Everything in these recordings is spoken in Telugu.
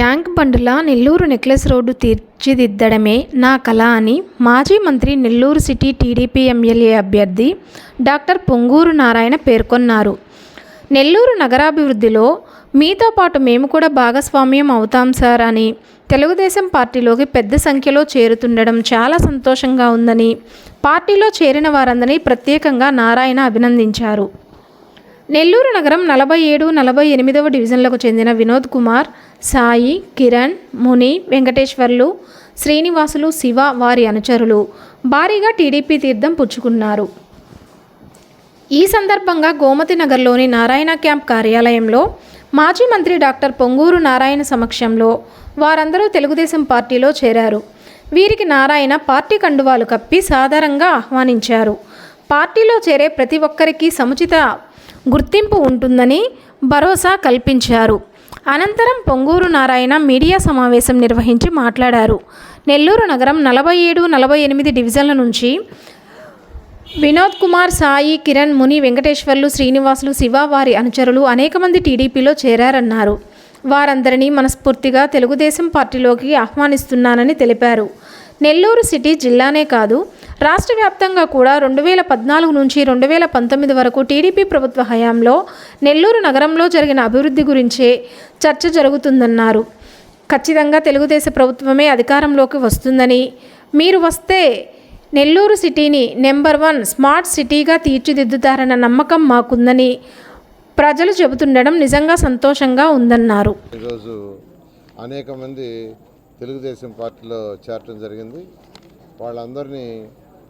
ట్యాంక్ బండ్ల నెల్లూరు నెక్లెస్ రోడ్డు తీర్చిదిద్దడమే నా కళ అని మాజీ మంత్రి నెల్లూరు సిటీ టీడీపీ ఎమ్మెల్యే అభ్యర్థి డాక్టర్ పొంగూరు నారాయణ పేర్కొన్నారు. నెల్లూరు నగరాభివృద్ధిలో మీతో పాటు మేము కూడా భాగస్వామ్యం అవుతాం సార్ అని తెలుగుదేశం పార్టీలోకి పెద్ద సంఖ్యలో చేరుతుండడం చాలా సంతోషంగా ఉందని పార్టీలో చేరిన వారందరినీ ప్రత్యేకంగా నారాయణ అభినందించారు. నెల్లూరు నగరం నలభై ఏడు నలభై ఎనిమిదవ డివిజన్లకు చెందిన వినోద్ కుమార్ సాయి కిరణ్ ముని వెంకటేశ్వర్లు శ్రీనివాసులు శివ వారి అనుచరులు. భారీగా టీడీపీ తీర్థం పుచ్చుకున్నారు. ఈ సందర్భంగా గోమతి నగర్లోని నారాయణ క్యాంప్ కార్యాలయంలో మాజీ మంత్రి డాక్టర్ పొంగూరు నారాయణ సమక్షంలో వారందరూ తెలుగుదేశం పార్టీలో చేరారు. వీరికి నారాయణ పార్టీ కండువాలు కప్పి సాధారణంగా ఆహ్వానించారు. పార్టీలో చేరే ప్రతి ఒక్కరికి సముచిత గుర్తింపు ఉంటుందని భరోసా కల్పించారు. అనంతరం పొంగూరు నారాయణ మీడియా సమావేశం నిర్వహించి మాట్లాడారు. నెల్లూరు నగరం నలభై ఏడు నలభై ఎనిమిది డివిజన్ల నుంచి వినోద్ కుమార్ సాయి కిరణ్ ముని వెంకటేశ్వర్లు శ్రీనివాసులు శివ వారి అనుచరులు అనేక మంది టీడీపీలో చేరారన్నారు. వారందరినీ మనస్ఫూర్తిగా తెలుగుదేశం పార్టీలోకి ఆహ్వానిస్తున్నానని తెలిపారు. నెల్లూరు సిటీ జిల్లానే కాదు రాష్ట్ర వ్యాప్తంగా కూడా రెండు వేల పద్నాలుగు నుంచి రెండు వేల పంతొమ్మిది వరకు టీడీపీ ప్రభుత్వ హయాంలో నెల్లూరు నగరంలో జరిగిన అభివృద్ధి గురించే చర్చ జరుగుతుందన్నారు. ఖచ్చితంగా తెలుగుదేశ ప్రభుత్వమే అధికారంలోకి వస్తుందని మీరు వస్తే నెల్లూరు సిటీని నెంబర్ వన్ స్మార్ట్ సిటీగా తీర్చిదిద్దుతారన్న నమ్మకం మాకుందని ప్రజలు చెబుతుండడం నిజంగా సంతోషంగా ఉందన్నారు. ఈరోజు అనేక మంది తెలుగుదేశం పార్టీలో చేరటం జరిగింది. వాళ్ళందరినీ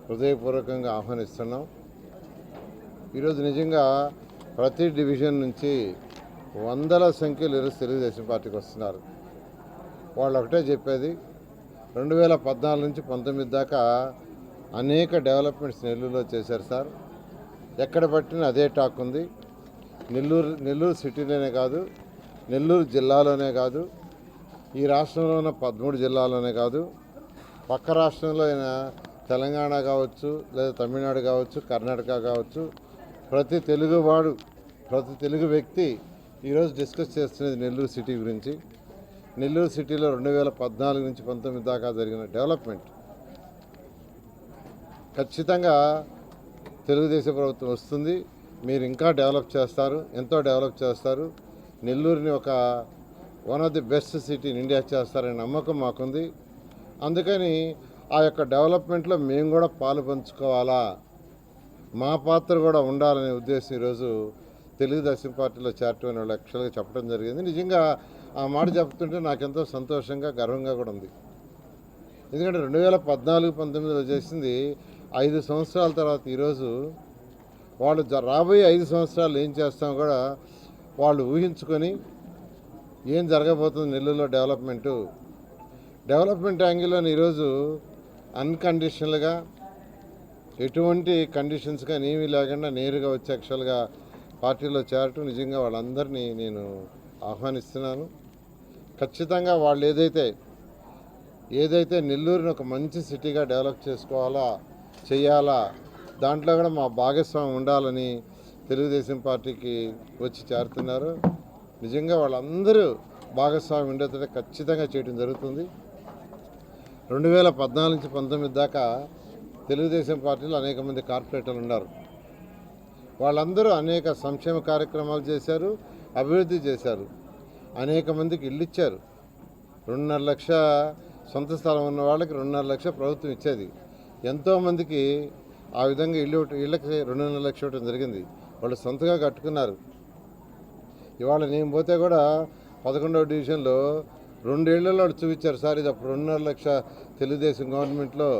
హృదయపూర్వకంగా ఆహ్వానిస్తున్నాం. ఈరోజు నిజంగా ప్రతి డివిజన్ నుంచి వందల సంఖ్యలో ఈరోజు తెలుగుదేశం పార్టీకి వస్తున్నారు. వాళ్ళు ఒకటే చెప్పేది రెండు వేల పద్నాలుగు నుంచి పంతొమ్మిది దాకా అనేక డెవలప్మెంట్స్ నెల్లూరులో చేశారు సార్. ఎక్కడ పట్టినా అదే టాక్ ఉంది. నెల్లూరు నెల్లూరు సిటీలోనే కాదు నెల్లూరు జిల్లాలోనే కాదు ఈ రాష్ట్రంలో ఉన్న పదమూడు జిల్లాలోనే కాదు పక్క రాష్ట్రంలో అయినా తెలంగాణ కావచ్చు లేదా తమిళనాడు కావచ్చు కర్ణాటక కావచ్చు ప్రతి తెలుగువాడు ప్రతి తెలుగు వ్యక్తి ఈరోజు డిస్కస్ చేస్తున్నది నెల్లూరు సిటీ గురించి. నెల్లూరు సిటీలో రెండు వేల పద్నాలుగు నుంచి పంతొమ్మిది దాకా జరిగిన డెవలప్మెంట్. ఖచ్చితంగా తెలుగుదేశం ప్రభుత్వం వస్తుంది. మీరు ఇంకా డెవలప్ చేస్తారు. ఎంతో డెవలప్ చేస్తారు. నెల్లూరుని ఒక one of the best city India చేస్తారనే నమ్మకం మాకుంది. అందుకని ఆ యొక్క డెవలప్మెంట్లో మేము కూడా పాలు పంచుకోవాలా? మా పాత్ర కూడా ఉండాలనే ఉద్దేశం ఈరోజు తెలుగుదేశం పార్టీలో చేరటం వాళ్ళు యాక్చువల్గా చెప్పడం జరిగింది. నిజంగా ఆ మాట చెప్తుంటే నాకెంతో సంతోషంగా గర్వంగా కూడా ఉంది. ఎందుకంటే రెండు వేల పద్నాలుగు పంతొమ్మిదిలో చేసింది ఐదు సంవత్సరాల తర్వాత ఈరోజు వాళ్ళు రాబోయే ఐదు సంవత్సరాలు ఏం చేస్తాం కూడా వాళ్ళు ఊహించుకొని ఏం జరగబోతుంది నెల్లూరులో డెవలప్మెంటు. డెవలప్మెంట్ యాంగిల్లో ఈరోజు అన్కండిషనల్గా ఎటువంటి కండిషన్స్ కానీ ఏమీ లేకుండా నేరుగా వచ్చి యాక్చువల్గా పార్టీలో చేరటం నిజంగా వాళ్ళందరినీ నేను ఆహ్వానిస్తున్నాను. ఖచ్చితంగా వాళ్ళు ఏదైతే ఏదైతే నెల్లూరుని ఒక మంచి సిటీగా డెవలప్ చేసుకోవాలా చేయాలా దాంట్లో కూడా మా భాగస్వామ్యం ఉండాలని తెలుగుదేశం పార్టీకి వచ్చి చేరుతున్నారు. నిజంగా వాళ్ళందరూ భాగస్వామ్యం ఉండేటట్టు ఖచ్చితంగా చేయడం జరుగుతుంది. రెండు వేల పద్నాలుగు నుంచి పంతొమ్మిది దాకా తెలుగుదేశం పార్టీలో అనేక మంది కార్పొరేటర్లు ఉన్నారు. వాళ్ళందరూ అనేక సంక్షేమ కార్యక్రమాలు చేశారు అభివృద్ధి చేశారు. అనేక మందికి ఇల్లు ఇచ్చారు. రెండున్నర లక్ష సొంత స్థలం ఉన్న వాళ్ళకి రెండున్నర లక్ష ప్రభుత్వం ఇచ్చేది. ఎంతోమందికి ఆ విధంగా ఇల్లు ఇళ్ళకి రెండున్నర లక్ష ఇవ్వడం జరిగింది. వాళ్ళు సొంతగా కట్టుకున్నారు. ఇవాళ నేను పోతే కూడా పదకొండవ డివిజన్లో రెండేళ్ళలో చూపించారు. సార్ ఇది అప్పుడు రెండున్నర లక్ష తెలుగుదేశం గవర్నమెంట్లో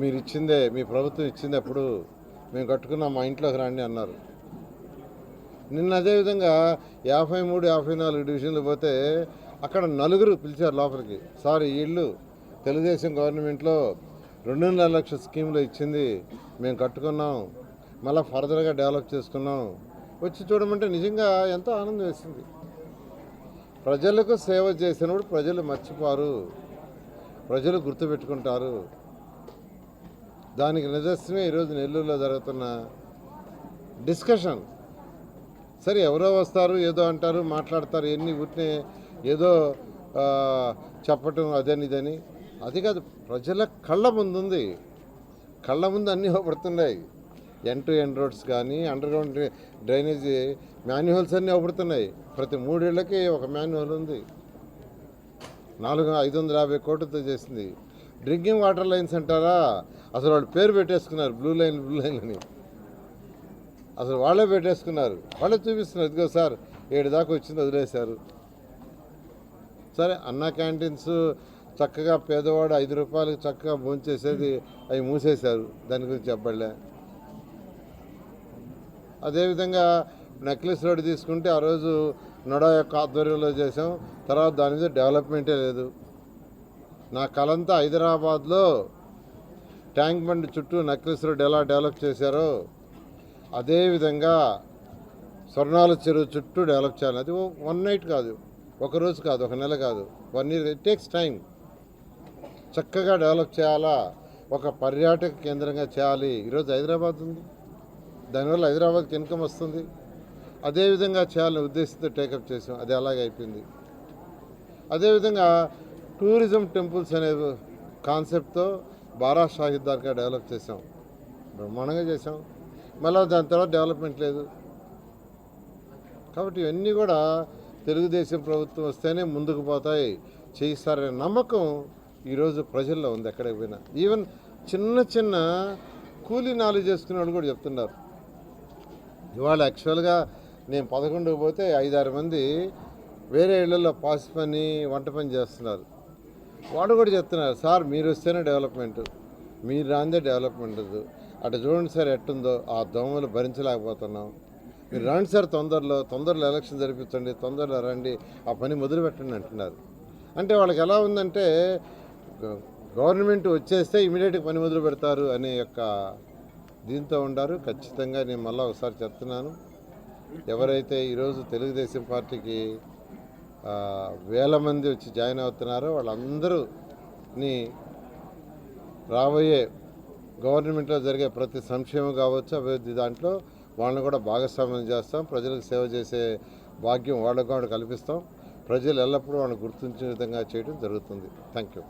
మీరు ఇచ్చిందే మీ ప్రభుత్వం ఇచ్చింది అప్పుడు మేము కట్టుకున్నాం మా ఇంట్లోకి రండి అన్నారు. నిన్న అదేవిధంగా యాభై మూడు యాభై నాలుగు డివిజన్లు పోతే అక్కడ నలుగురు పిలిచారు లోపలికి. సార్ ఇళ్ళు తెలుగుదేశం గవర్నమెంట్లో రెండున్నర లక్షల స్కీమ్లో ఇచ్చింది మేము కట్టుకున్నాం మళ్ళీ ఫర్దర్గా డెవలప్ చేసుకున్నాం. వచ్చి చూడమంటే నిజంగా ఎంతో ఆనందం వేసింది. ప్రజలకు సేవ చేసినప్పుడు ప్రజలు మర్చిపోరు. ప్రజలు గుర్తుపెట్టుకుంటారు. దానికి నిదర్శనమే ఈరోజు నెల్లూరులో జరుగుతున్న డిస్కషన్. సరే ఎవరో వస్తారు ఏదో అంటారు మాట్లాడతారు ఎన్ని ఊరినే ఏదో చెప్పటం అదని ఇదని. అది కాదు ప్రజల కళ్ళ ముందుంది. కళ్ళ ముందు అన్నీ అవపడుతున్నాయి ఎన్ టు ఎన్ రోడ్స్ కానీ అండర్ గ్రౌండ్ డ్రైనేజీ మాన్యువల్స్ అన్నీ అవబడుతున్నాయి ప్రతి మూడేళ్ళకి ఒక మాన్యువల్ ఉంది. నాలుగు ఐదు వందల యాభై కోట్లతో చేసింది. డ్రింకింగ్ వాటర్ లైన్స్ అంటారా? అసలు వాళ్ళు పేరు పెట్టేసుకున్నారు. బ్లూ లైన్ బ్లూ లైన్ అని. అసలు వాళ్ళే పెట్టేసుకున్నారు. వాళ్ళే చూపిస్తున్నారు. ఇదిగో సార్ ఏడు దాకా వచ్చింది వదిలేశారు. సరే అన్న క్యాంటీన్స్ చక్కగా పేదవాడు ఐదు రూపాయలకు చక్కగా భోంచేసేది అవి మూసేశారు. దాని గురించి చెప్పలే అదేవిధంగా నెక్లెస్ రోడ్ తీసుకుంటే ఆ రోజు నొడా యొక్క ఆధ్వర్యంలో చేసాం తర్వాత దాని మీద డెవలప్మెంటే లేదు. నా కలంతా హైదరాబాద్లో ట్యాంక్ బండ్ చుట్టూ నెక్లెస్ రోడ్ ఎలా డెవలప్ చేశారో అదేవిధంగా స్వర్ణాల చెరువు చుట్టూ డెవలప్ చేయాలి. అది వన్ నైట్ కాదు. ఒక రోజు కాదు ఒక నెల కాదు. One year it takes time చక్కగా డెవలప్ చేయాలా? ఒక పర్యాటక కేంద్రంగా చేయాలి. ఈరోజు హైదరాబాద్ ఉంది. దానివల్ల హైదరాబాద్కి ఇన్కమ్ వస్తుంది. అదేవిధంగా చేయాలని ఉద్దేశంతో టేకప్ చేసాం. అది అలాగే అయిపోయింది. అదేవిధంగా టూరిజం టెంపుల్స్ అనే కాన్సెప్ట్తో బారా షాహిద్ దర్గా డెవలప్ చేసాం. బ్రహ్మాండంగా చేసాం. మళ్ళీ దాని తర్వాత డెవలప్మెంట్ లేదు. కాబట్టి ఇవన్నీ కూడా తెలుగుదేశం ప్రభుత్వం వస్తేనే ముందుకు పోతాయి. చేయిస్తారనే నమ్మకం ఈరోజు ప్రజల్లో ఉంది ఎక్కడికి పోయినా. ఈవెన్ చిన్న చిన్న కూలీ నాలుగు చేసుకునే వాళ్ళు కూడా చెప్తున్నారు. ఇవాళ యాక్చువల్గా నేను పదకొండుకు పోతే ఐదారు మంది వేరే ఇళ్ళలో పాసి పని వంట పని చేస్తున్నారు. వాడు కూడా చెప్తున్నారు సార్ మీరు వస్తేనే డెవలప్మెంట్ మీరు రాందే డెవలప్మెంట్ అటు చూడండి సార్ ఎట్టుందో ఆ దోమలు భరించలేకపోతున్నాం. మీరు రండి సార్ తొందరలో తొందరలో ఎలక్షన్ జరిపించండి తొందరలో రండి ఆ పని మొదలు పెట్టండి అంటున్నారు. అంటే వాళ్ళకి ఎలా ఉందంటే గవర్నమెంట్ వచ్చేస్తే ఇమీడియట్గా పని మొదలు పెడతారు అనే యొక్క దీంతో ఉండారు. ఖచ్చితంగా నేను మళ్ళీ ఒకసారి చెప్తున్నాను. ఎవరైతే ఈరోజు తెలుగుదేశం పార్టీకి వేల మంది వచ్చి జాయిన్ అవుతున్నారో వాళ్ళందరూని రాబోయే గవర్నమెంట్లో జరిగే ప్రతి సంక్షేమం కావచ్చు అభివృద్ధి దాంట్లో వాళ్ళని కూడా భాగస్వామ్యం చేస్తాం. ప్రజలకు సేవ చేసే భాగ్యం వాళ్ళకు కూడా కల్పిస్తాం. ప్రజలు ఎల్లప్పుడూ వాళ్ళని గుర్తించే విధంగా చేయడం జరుగుతుంది. Thank you